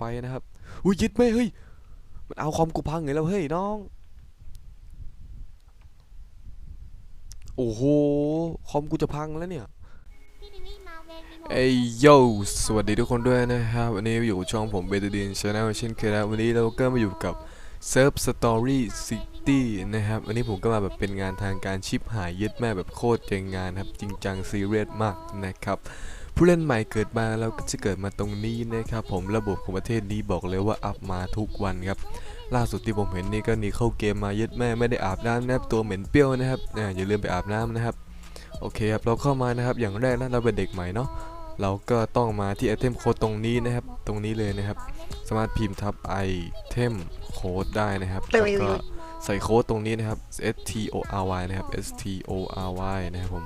ไปนะครับ อุ้ยยึดไม่เฮ้ย มันเอาคอมกูพังไงแล้วเฮ้ยน้อง โอ้โห คอมกูจะพังแล้วเนี่ยเอ้ยโยสวัสดีทุกคนด้วยนะครับ วันนี้อยู่กับช่องผมเบตดินชาแนลเช่นเคยนะวันนี้เราก็มาอยู่กับเซิร์ฟสตอรี่ซิตี้นะครับ วันนี้ผมก็มาแบบเป็นงานทางการชิปหายยึดแม่แบบโคตรเจ๋งงานครับ จริงจังซีเรียสมากนะครับ ผู้เล่นใหม่เกิดมาแล้วก็จะเกิดมาตรงนี้นะครับผมระบบของประเทศนี้บอกเลยว่าอัพมาทุกวันครับล่าสุดที่ผมเห็นนี่ก็หนี่เข้าเกมมายึดแม่ไม่ได้อาบน้ำนะครับตัวเหม็นเปรี้ยวนะครับอ่าอย่าลืมไปอาบน้ำนะครับโอเคครับเราเข้ามานะครับอย่างแรกนะเราเป็นเด็กใหม่เนาะเราก็ต้องมาที่ไอเทมโค้ดตรงนี้นะครับ ตรงนี้เลยนะครับ สามารถพิมพ์ทับไอเทมโค้ดได้นะครับแล้วก็ใส่โค้ดตรงนี้นะครับ S T O R Y นะครับ S T O R Y นะครับผม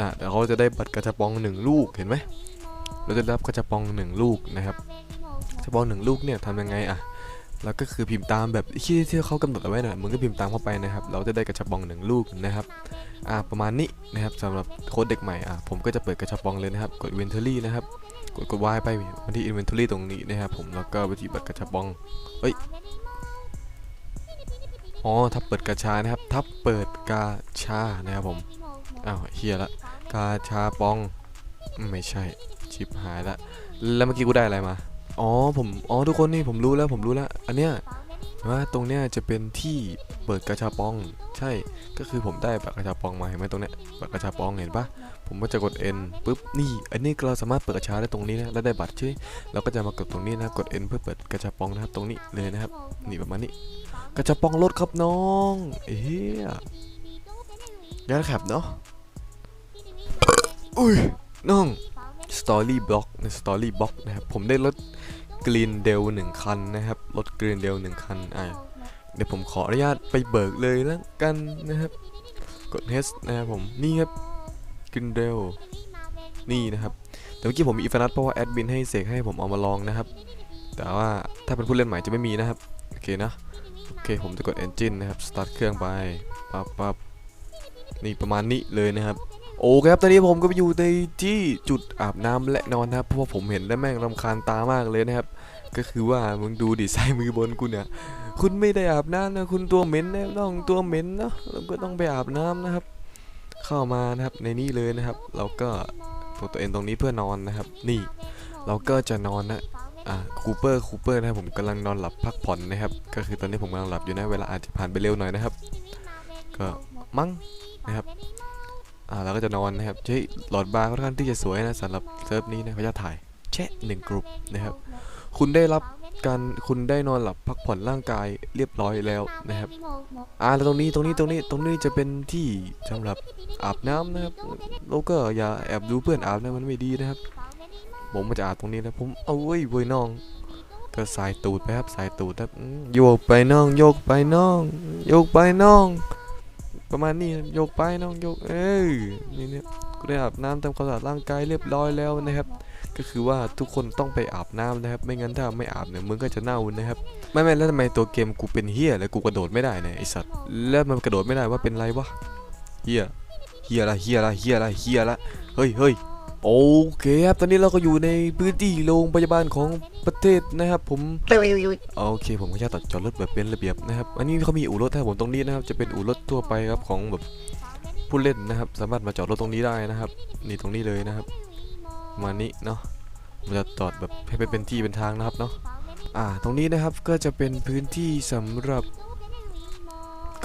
นะเดี๋ยวเขาจะได้บัตรกระชับปองหนึ่งลูกเห็นไหมเราจะได้รับกระชับปองหนึ่งลูกนะครับกระชับปองหนึ่งลูกเนี่ยทำยังไงอะแล้วก็คือพิมพ์ตามแบบที่ที่เขากำหนดเอาไว้นะมึงก็พิมพ์ตามเข้าไปนะครับ เราจะได้กระชับปองหนึ่งลูกนะครับอ่าประมาณนี้นะครับสำหรับโค้ดเด็กใหม่อะผมก็จะเปิดกระชับปองเลยนะครับ กด inventory นะครับ กดกด Y ไปมาที่ inventory ตรงนี้นะครับผมแล้วก็ไปที่บัตรกระชับปองเอ้ยอ๋อทับเปิดกระชานะครับ ทับเปิดกาชานะครับผม อ้าวเฮียละกาชาปอง ไม่ใช่ ชิปหายละ แล้วเมื่อกี้กูได้อะไรมา อ๋อผมอ๋อทุกคนนี่ผมรู้แล้วผมรู้แล้ว อันเนี้ยว่าตรงเนี้ยจะเป็นที่เปิดกระชาปอง ใช่ก็คือผมได้บัตรกระชาปองมาเห็นไหมตรงเนี้ยบัตรกระชาปองเห็นปะผมก็จะกด N ปุ๊บนี่ อันนี้เราสามารถเปิดกระชาได้ตรงนี้นะแล้วได้บัตรใช่เราก็จะมากดตรงนี้นะกด N เพื่อเปิดกระชาปองนะครับตรงนี้เลยนะครับนี่ประมาณนี้ กระชาปองรถครับน้องเอ้ยยันแคบเนาะ อุ้ยน้องสตอรี่บล็อกในสตอรี่บล็อกนะครับ ผมได้รถกรีนเดลหนึ่งคันนะครับ รถกรีนเดลหนึ่งคัน อ่าเดี๋ยวผมขออนุญาตไปเบิกเลยแล้วกันนะครับ กด H นะครับผม นี่ครับกินเร็วนี่นะครับ แต่เมื่อกี้ผมมีอีฟนัทเพราะว่าแอดมินให้เสกให้ผมเอามาลองนะครับ แต่ว่าถ้าเป็นผู้เล่นใหม่จะไม่มีนะครับ โอเคนะ โอเคผมจะกด Engine นะครับสตาร์ทเครื่องไป ปั๊บปั๊บนี่ประมาณนี้เลยนะครับ โอเคครับ ตอนนี้ผมก็ไปอยู่ในที่จุดอาบน้ำและนอนนะครับ เพราะว่าผมเห็นแล้วแม่งรำคาญตามากเลยนะครับ ก็คือว่ามึงดูดิซ้ายมือบนกูเนี่ย คุณไม่ได้อาบน้ำนะ คุณตัวเหม็นนะน้องตัวเหม็นเนาะเราก็ต้องไปอาบน้ำนะครับ เข้ามานะครับในนี้เลยนะครับ เราก็ตัวตัวเองตรงนี้เพื่อนอนนะครับ นี่ เราก็จะนอนนะอ่าคูเปอร์คูเปอร์นะครับผมกำลังนอนหลับพักผ่อนนะครับ ก็คือตอนนี้ผมกำลังหลับอยู่นะ เวลาอาจจะผ่านไปเร็วหน่อยนะครับ ก็มั้งนะครับ อ่าเราก็จะนอนนะครับเฮ้ยหลอดบาร์ค่อนข้างที่จะสวยนะสำหรับเซิร์ฟนี้นะเขาจะถ่ายแชะหนึ่งกลุ่มนะครับ คุณได้รับการคุณได้นอนหลับพักผ่อนร่างกายเรียบร้อยแล้วนะครับ อ่าแล้วตรงนี้ตรงนี้ตรงนี้ตรงนี้จะเป็นที่สำหรับอาบน้ำนะครับแล้วก็อย่าแอบดูเพื่อนอาบนะมันไม่ดีนะครับ ผมมาจะอาบตรงนี้นะผมเอาเว้ยเว้ยน้อง ก็สายตูดไปครับสายตูดครับโยกไปน้อง โยกไปน้อง โยกไปน้อง ประมาณนี้โยกไปน้องโยกเอ้ยนี่เนี่ยกูได้อาบน้ำทำความสะอาดร่างกายเรียบร้อยแล้วนะครับ ก็คือว่าทุกคนต้องไปอาบน้ำนะครับ ไม่งั้นถ้าไม่อาบเนี่ยมึงก็จะเน่านะครับไม่ไม่แล้วทำไมตัวเกมกูเป็นเฮียแล้วกูกระโดดไม่ได้เนี่ยไอสัตว์แล้วมันกระโดดไม่ได้ว่าเป็นไรวะเฮียเฮียละเฮียละเฮียละเฮียละเฮ้ยเฮ้ย โอเคครับ ตอนนี้เราก็อยู่ในพื้นที่โรงพยาบาลของประเทศนะครับ ผมโอเค ผมก็จะตัดจอดรถแบบเป็นระเบียบนะครับ อันนี้เขามีอู่รถให้ผมตรงนี้นะครับ จะเป็นอู่รถทั่วไปครับของแบบผู้เล่นนะครับ สามารถมาจอดรถตรงนี้ได้นะครับ นี่ตรงนี้เลยนะครับ มานี้เนาะมันจะจอดแบบให้เป็นที่เป็นทางนะครับเนาะ อ่า ตรงนี้นะครับก็จะเป็นพื้นที่สำหรับ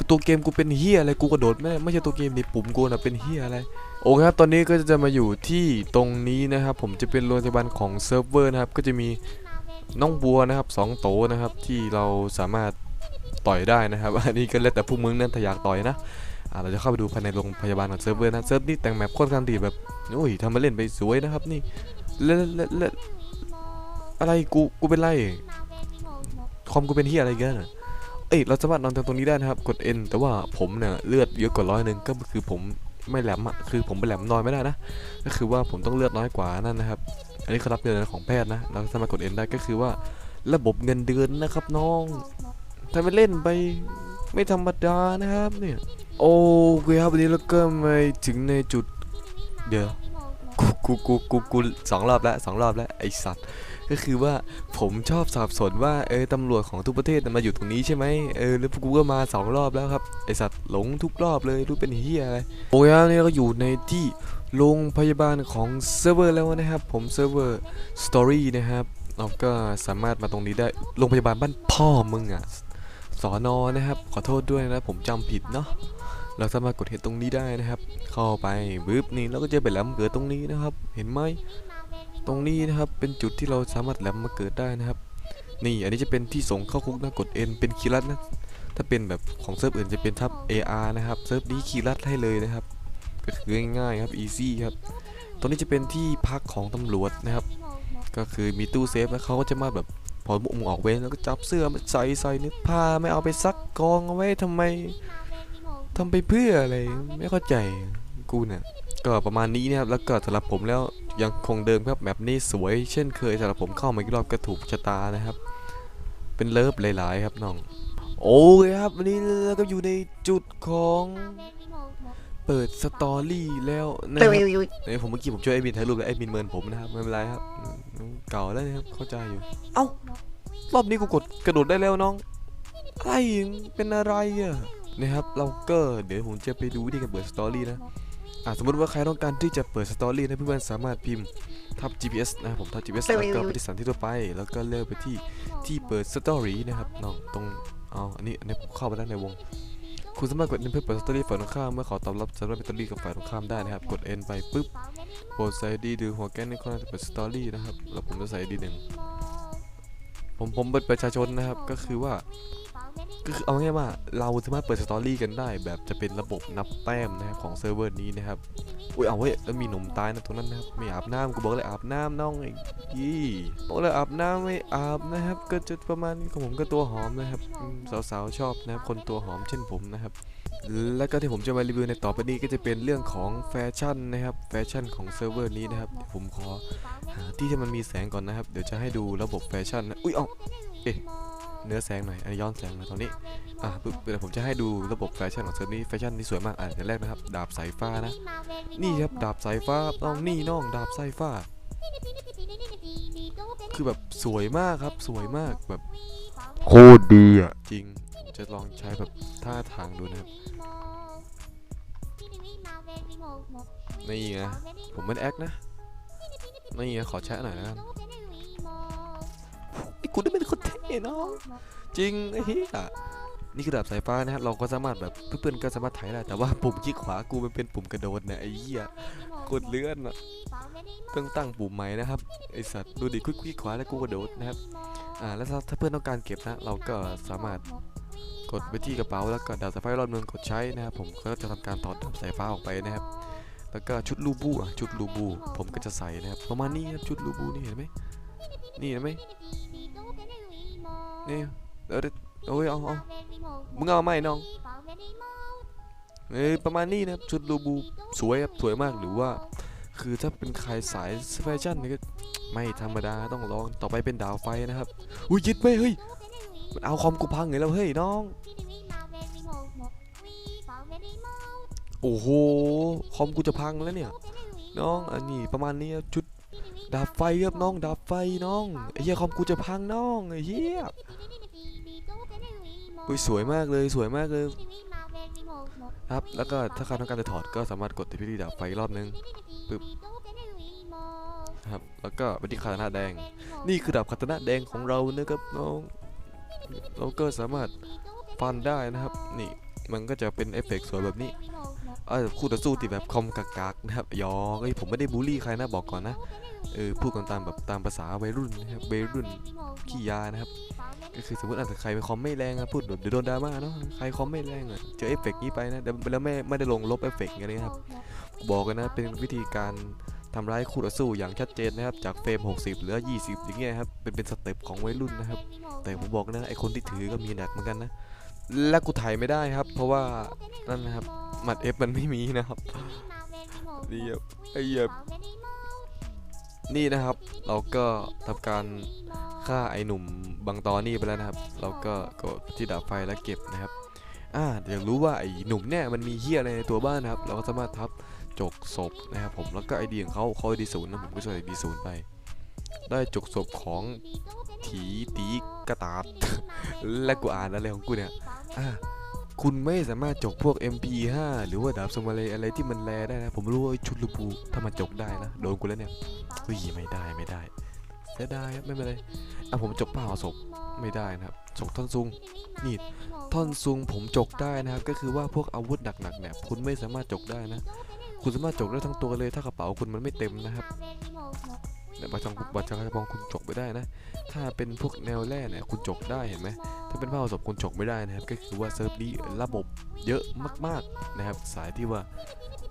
ตัวเกมกูเป็นเฮียอะไรกูกระโดดไม่ได้ไม่ใช่ตัวเกมนี่ปุ่มกูนะเป็นเฮียอะไร โอเคครับตอนนี้ก็จะมาอยู่ที่ตรงนี้นะครับ ผมจะเป็นโรงพยาบาลของเซิร์ฟเวอร์นะครับ ก็จะมีน้องบัวนะครับสองโตนะครับ ที่เราสามารถต่อยได้นะครับ อันนี้ก็แล้วแต่พวกมึงนั่นถ้าอยากต่อยนะเราจะเข้าไปดูภายในโรงพยาบาลของเซิร์ฟเวอร์นะเซิร์ฟนี่แต่งแมปค่อนข้างดีแบบโอ้ยทำมาเล่นไปสวยนะครับนี่แล้วแล้วแล้วอะไรกูกูเป็นไรคอมกูเป็นเฮียอะไรกันเอ้ยเราสามารถนอนตรงนี้ได้นะครับ กด N แต่ว่าผมเนี่ยเลือดเยอะกว่าร้อยหนึ่งก็คือผม ไม่แหลมอะคือผมไปแหลมนอยไม่ได้นะ ก็คือว่าผมต้องเลือดน้อยกว่านั่นนะครับ อันนี้เขารับเงินของแพทย์นะเราสามารถกด N ได้ก็คือว่าระบบเงินเดือนนะครับน้องถ้าไม่เล่นไปไม่ธรรมดานะครับเนี่ย โอเคครับวันนี้เราก็มาถึงในจุดเดี๋ยว กูกูกูกูกูสองรอบแล้วสองรอบแล้วไอสัตว์ก็คือว่าผมชอบสับสนว่าเออตำรวจของทุกประเทศมาอยู่ตรงนี้ใช่ไหมเออแล้วกูก็มาสองรอบแล้วครับไอสัตว์หลงทุกรอบเลยรู้เป็นเฮียอะไรโอ้ยนี่เราก็อยู่ในที่โรงพยาบาลของเซิร์ฟเวอร์แล้วนะครับ ผมเซิร์ฟเวอร์สตอรี่นะครับเราก็สามารถมาตรงนี้ได้โรงพยาบาลบ้านพ่อมึงอะสอนอนะครับ ขอโทษด้วยนะผมจำผิดเนาะ เราสามารถกดเห็นตรงนี้ได้นะครับ เข้าไปบึ๊บนี่เราก็จะไปแหลมเกิดตรงนี้นะครับ เห็นไหมตรงนี้นะครับเป็นจุดที่เราสามารถแหลมมาเกิดได้นะครับ นี่อันนี้จะเป็นที่ส่งเข้าคุกนะกด N เป็นคีย์ลัดนะถ้าเป็นแบบของเซิร์ฟอื่นจะเป็นทับ AR นะครับเซิร์ฟนี้คีย์ลัดให้เลยนะครับก็คือง่ายๆครับ easy ครับตรงนี้จะเป็นที่พักของตำรวจนะครับ ก็คือมีตู้เซฟแล้วเขาก็จะมาแบบพอมุงออกเว้นแล้วก็จับเสื้อใส่ใส่นึกผ้าไม่เอาไปซักกองเอาไว้ทำไม ทำไปเพื่ออะไรไม่เข้าใจกูเนี่ยก็ประมาณนี้นะครับแล้วก็สำหรับผมแล้วยังคงเดิมครับแบบนี้สวย เช่นเคยสำหรับผมเข้ามาอีกรอบก็ถูกชะตานะครับ เป็นเลิฟหลาย ๆ ครับน้อง โอเคครับวันนี้เราก็อยู่ในจุดของเปิดสตอรี่แล้วนะครับผมเมื่อกี้ผมช่วยไอ้บินถ่ายรูปแล้วไอ้บินเมินผมนะครับไม่เป็นไรครับเก่าแล้วนะครับเข้าใจอยู่ เอ้ารอบนี้กูกดกระโดดได้แล้วน้องอะไรเป็นอะไรอะ นะครับเราก็เดี๋ยวผมจะไปดูวิธีการเปิดสตอรี่นะอะสมมติว่าใครต้องการที่จะเปิดสตอรี่นะเพื่อนๆสามารถพิมพ์ทับ GPS นะครับผมทับ GPS แล้วก็ไปที่สถานที่ทั่วไป แล้วก็เลือกไปที่ที่เปิดสตอรี่นะครับน้องตรงเอาอันนี้อันนี้ผมเข้าไปแล้วในวง คุณสามารถกด N เพื่อเปิดสตอรี่ฝ่ายตรงข้ามเมื่อขอตอบรับสำหรับสตอรี่กับฝ่ายตรงข้ามได้นะครับ กด N ไปปุ๊บโปรดใส่ดีหรือหัวแก้นในข้อจะเปิดสตอรี่นะครับแล้วผมจะใส่ดีหนึ่ง ผมผมเป็นประชาชนนะครับก็คือว่าก็คือเอาง่ายว่าเราสามารถเปิดสตอรี่กันได้ แบบจะเป็นระบบนับแต้มนะครับของเซิร์ฟเวอร์นี้นะครับอุ้ยเอาเว้ยแล้วมีหนุ่มตายนะตรงนั้นนะครับไม่อาบน้ำกูบอกเลยอาบน้ำน้องไอ้ยี่บอกเลยอาบน้ำไม่อาบนะครับก็จะประมาณนี้ของผมก็ตัวหอมนะครับสาวๆชอบนะครับคนตัวหอมเช่นผมนะครับ แล้วก็ที่ผมจะมารีวิวในต่อไปนี้ก็จะเป็นเรื่องของแฟชั่นนะครับแฟชั่นของเซิร์ฟเวอร์นี้นะครับเดี๋ยวผมขอหาที่ที่มันมีแสงก่อนนะครับ เดี๋ยวจะให้ดูระบบแฟชั่นนะอุ้ยเอ้าเอ๊ะเนื้อแสงหน่อยอันนี้ย้อนแสงหนะตอนนี้อะปุ๊บเดี๋ยวผมจะให้ดูระบบแฟชั่นของเซิร์ฟนี้แฟชั่นนี่สวยมากอะอย่างแรกนะครับ ดาบสายฟ้านะ นี่ครับดาบสายฟ้าน้องนี่น้องดาบสายฟ้า คือแบบสวยมากครับสวยมากแบบโคตรดีอะจริงผม จะลองใช้แบบท่าทางดูนะครับ นี่ไงผมไม่ได้แอคนะ นี่ไงขอแชะหน่อยนะไอ้กูได้เป็นคนเท่เนาะจริงไอ้เหี้ยนี่คือดาบสายฟ้านะครับเราก็สามารถแบบเพื่อนๆก็สามารถถ่ายได้แต่ว่าปุ่มคลิกขวากูมันเป็นปุ่มกระโดดเนี่ยไอ้เหี้ยกดเลื่อนอะต้องตั้งปุ่มใหม่นะครับไอสัตว์ดูดิคลิกขวาแล้วกูกระโดดนะครับอ่าแล้วถ้าเพื่อนต้องการเก็บนะ เราก็สามารถ กดไปที่กระเป๋าแล้วก็ดาบสายไฟรอบนึงกดใช้นะครับ ผมก็จะทำการถอดดาบสายฟ้าออกไปนะครับ แล้วก็ชุดลูบูอะชุดลูบู ผมก็จะใส่นะครับ ประมาณนี้ครับชุดลูบูนี่เห็นไหมนี่เห็นไหมนี่เดี๋ยวเดี๋ยวโอ้ยเอาเอามึงเอาไหมน้องเอ้ประมาณนี้นะครับชุดลูบูสวยครับสวยมากหรือว่า คือถ้าเป็นใครสายแฟชั่นนี่ก็ไม่ธรรมดาต้องลองต่อไปเป็นดาวไฟนะครับอุ้ยยิดไปเฮ้ย มันเอาคอมกูพังไงแล้วเฮ้ยน้อง โอ้โห คอมกูจะพังแล้วเนี่ย น้องอันนี้ประมาณนี้ครับชุดดาบไฟครับน้องดาบไฟน้องไอ้เหี้ยคอมกูจะพังน้องไอ้เหี้ยอุ้ยสวยมากเลยสวยมากเลยครับแล้วก็ถ้าใครต้องการจะถอดก็สามารถกดที่พิธีดับไฟรอบนึงปึ๊บครับแล้วก็ไปที่คาตานะแดง นี่คือดาบคาตานะแดงของเรานะครับน้อง เราก็สามารถฟันได้นะครับ นี่มันก็จะเป็นเอฟเฟกต์สวยแบบนี้เออคู่ต่อสู้ติดแบบคอมกากๆนะครับยอเอ้ผมไม่ได้บูลลี่ใครนะบอกก่อนนะเออพูดกันตามแบบตามภาษาวัยรุ่นนะครับวัยรุ่นขี้ยานะครับ ก็คือสมมติอาจจะใครไปคอมไม่แรงอะพูดแบบเดี๋ยวโดนดราม่าเนาะใครคอมไม่แรงอะเจอเอฟเฟกต์นี้ไปนะแล้วไม่ไม่ได้ลงลบเอฟเฟกต์อย่างนี้นะครับบอกกันนะเป็นวิธีการ ทำร้ายคู่ต่อสู้อย่างชัดเจนนะครับ จากเฟรม 60 เหลือ 20 อย่างเงี้ยครับ เป็นเป็นสเต็ปของวัยรุ่นนะครับ แต่ผมบอกนะไอคนที่ถือก็มีหนักเหมือนกันนะ และกูถ่ายไม่ได้ครับ เพราะว่านั่นนะครับหมัดเอฟมันไม่มีนะครับนี่ไอ้เหี้ยนี่นะครับ เราก็ทำการฆ่าไอ้หนุ่มบางตอนนี่ไปแล้วนะครับ เราก็กดที่ดับไฟแล้วเก็บนะครับ อ่าอยากรู้ว่าไอ้หนุ่มเนี่ยมันมีเฮียอะไรในตัวบ้านนะครับ เราก็สามารถทับ จกศพนะครับผมแล้วก็ไอเดียของเขาเขาไอดีศูนย์นะผมก็ใส่ไอดีศูนย์ไป ได้จกศพของถีตีกระตาดและกูอ่านอะไรของกูเนี่ยอะคุณไม่สามารถจกพวก MP5 หรือว่าดาบสมาเลอะไรที่มันแลได้นะ ผมรู้ว่าชุดลูปูถ้ามันจกได้นะโดนกูแล้วเนี่ยเฮ้ยไม่ได้ไม่ได้เสียดายครับไม่เป็นไรอะผมจกเปล่าศพไม่ได้นะครับจกท่อนซุงนี่ท่อนซุงผมจกได้นะครับ ก็คือว่าพวกอาวุธหนักๆเนี่ยคุณไม่สามารถจกได้นะ คุณสามารถจกได้ทั้งตัวเลยถ้ากระเป๋าคุณมันไม่เต็มนะครับเนี่บัตรจองบัตรจองกระบองคุณจกไม่ได้นะ ถ้าเป็นพวกแนวแร่เนี่ยคุณจกได้เห็นไหมถ้าเป็นผ้าผสมคุณจกไม่ได้นะครับ ก็คือว่าเซิร์ฟนี้ระบบเยอะมากๆนะครับ สายที่ว่า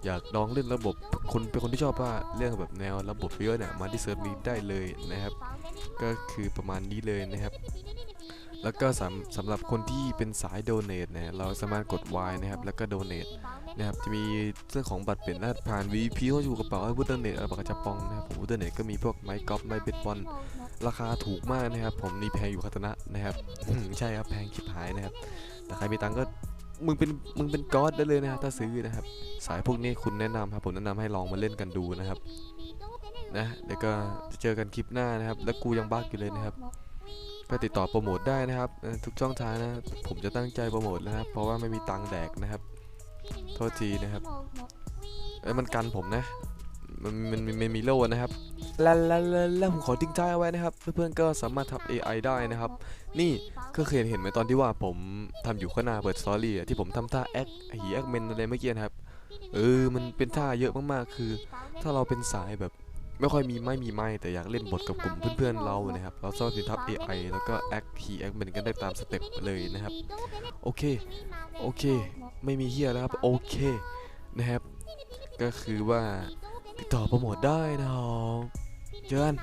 อยากลองเล่นระบบคนเป็นคนที่ชอบว่าเรื่องแบบแนวระบบเยอะเนี่ยมาที่เซิร์ฟนี้ได้เลยนะครับ ก็คือประมาณนี้เลยนะครับ แล้วก็สำสำหรับคนที่เป็นสายโดเนทเนี่ยเราสามารถกด Y นะครับแล้วก็โดเนทนะครับจะมี รื่องของบัตรเปลี่ยนรหัสผ่าน VP เข้าอยู่กระเป๋าให้พุทธเน็ตปากจับปองนะครับผมพุทธเน็ตก็มีพวกไม้กอล์ฟไม้เบสบอลราคาถูกมากนะครับ ผมนี่แพงอยู่คาตนะนะครับใช่ครับแพงชิบหายนะครับ แต่ใครมีตังก็มึงเป็นมึงเป็นก๊อดได้เลยนะครับถ้าซื้อนะครับ สายพวกนี้คุณแนะนำครับผมแนะนำให้ลองมาเล่นกันดูนะครับนะเดี๋ยวก็จะเจอกันคลิปหน้านะครับ แล้วกูยังบักอยู่เลยนะครับก็ติดต่อโปรโมทได้นะครับ ทุกช่องทางนะผมจะตั้งใจโปรโมทนะครับ เพราะว่าไม่มีตังค์แดกนะครับ โทษทีนะครับเอ้ยมันกันผมนะ มันมันมันมันมีโล่นะครับ แล้วแล้วแล้วแล้วผมขอทิ้งท้ายเอาไว้นะครับ เพื่อนๆก็สามารถทำ AI ได้นะครับ นี่ก็เคยเห็นไหมตอนที่ว่าผมทำอยู่ข้างหน้าเปิดสตอรี่อะที่ผมทำท่าแอคหีแอคเมนอะไรเมื่อกี้นะครับ เออ มันเป็นท่าเยอะมากๆ คือ ถ้าเราเป็นสายแบบไม่ค่อยมีไม่มีไม่แต่อยากเล่นบทกับกลุ่มเพื่อนๆเรานะครับ เราสามารถที่ทับ AI แล้วก็แอคฮีแอคเมนกันได้ตามสเต็ปเลยนะครับ โอเค โอเค ไม่มีเฮียแล้วครับ โอเคนะครับ ก็คือว่าติดต่อโปรโมทได้นะครับเจอกัน